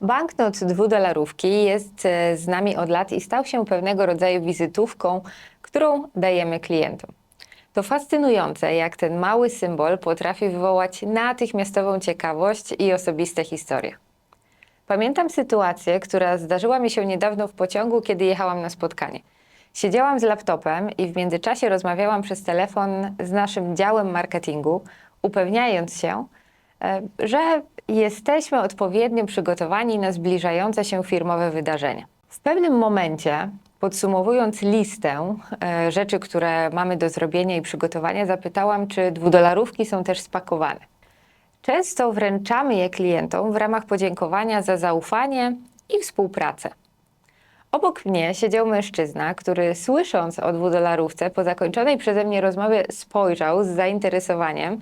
Banknot dwudolarówki jest e, z nami od lat i stał się pewnego rodzaju wizytówką, którą dajemy klientom. To fascynujące, jak ten mały symbol potrafi wywołać natychmiastową ciekawość i osobiste historie. Pamiętam sytuację, która zdarzyła mi się niedawno w pociągu, kiedy jechałam na spotkanie. Siedziałam z laptopem i w międzyczasie rozmawiałam przez telefon z naszym działem marketingu, upewniając się, e, że jesteśmy odpowiednio przygotowani na zbliżające się firmowe wydarzenia. W pewnym momencie, podsumowując listę e, rzeczy, które mamy do zrobienia i przygotowania, zapytałam, czy dwudolarówki są też spakowane. Często wręczamy je klientom w ramach podziękowania za zaufanie i współpracę. Obok mnie siedział mężczyzna, który słysząc o dwudolarówce po zakończonej przeze mnie rozmowie spojrzał z zainteresowaniem,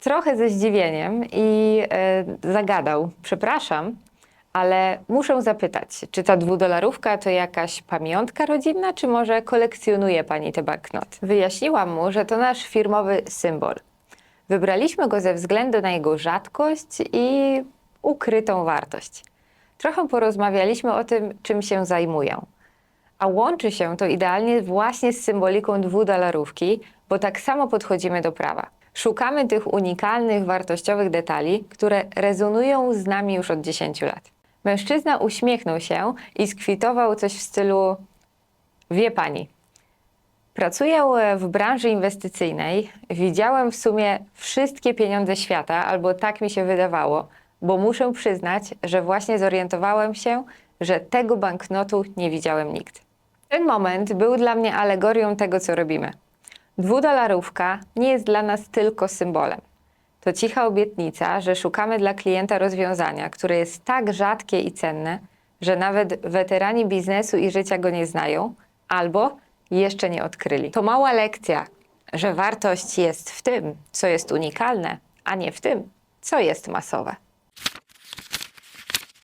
trochę ze zdziwieniem i e, zagadał: Przepraszam, ale muszę zapytać, czy ta dwudolarówka to jakaś pamiątka rodzinna, czy może kolekcjonuje pani te banknoty? Wyjaśniłam mu, że to nasz firmowy symbol. Wybraliśmy go ze względu na jego rzadkość i ukrytą wartość. Trochę porozmawialiśmy o tym, czym się zajmuję. A łączy się to idealnie właśnie z symboliką dwudolarówki, bo tak samo podchodzimy do prawa. Szukamy tych unikalnych, wartościowych detali, które rezonują z nami już od 10 lat. Mężczyzna uśmiechnął się i skwitował coś w stylu: Wie pani, Pracuję w branży inwestycyjnej. Widziałem w sumie wszystkie pieniądze świata, albo tak mi się wydawało, bo muszę przyznać, że właśnie zorientowałem się, że tego banknotu nie widziałem nigdy. Ten moment był dla mnie alegorią tego, co robimy. Dwudolarówka nie jest dla nas tylko symbolem. To cicha obietnica, że szukamy dla klienta rozwiązania, które jest tak rzadkie i cenne, że nawet weterani biznesu i życia go nie znają, albo jeszcze nie odkryli. To mała lekcja, że wartość jest w tym, co jest unikalne, a nie w tym, co jest masowe.